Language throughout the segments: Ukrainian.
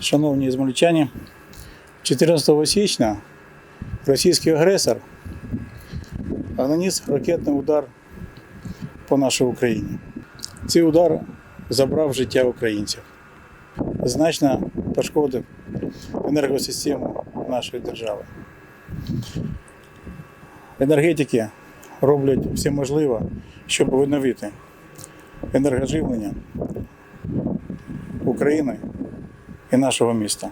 Шановні змельчані, 14 січня російський агресор наніс ракетний удар по нашій Україні. Цей удар забрав життя українців, значно пошкодив енергосистему нашої держави. Енергетики роблять все можливе, щоб відновити енергоживлення України і нашого міста.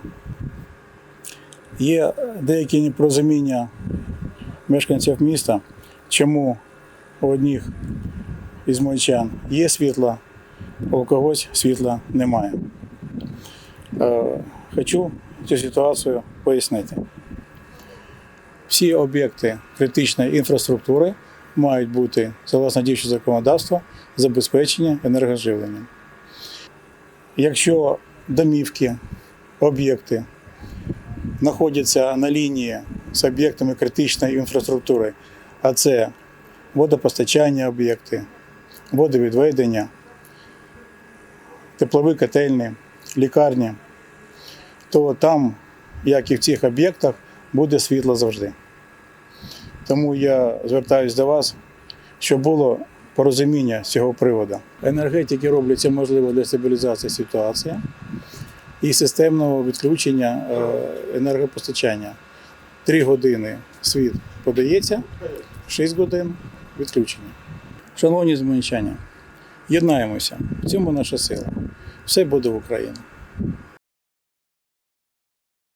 Є деякі непорозуміння мешканців міста, чому у одних із мойчан є світло, а у когось світла немає. Е, Хочу цю ситуацію пояснити. Всі об'єкти критичної інфраструктури мають бути, согласно діючого законодавства, забезпечені енергоживленням. Якщо домівки, об'єкти знаходяться на лінії з об'єктами критичної інфраструктури, а це водопостачання об'єкти, водовідведення, теплові котельні, лікарні, то там, як і в цих об'єктах, буде світло завжди. Тому я звертаюся до вас, щоб було порозуміння з цього приводу. Енергетики роблять це можливо для стабілізації ситуації і системного відключення е, енергопостачання. Три години світ подається, 6 годин відключення. Шановні змінчання, єднаємося, в цьому наша сила. Все буде в Україні.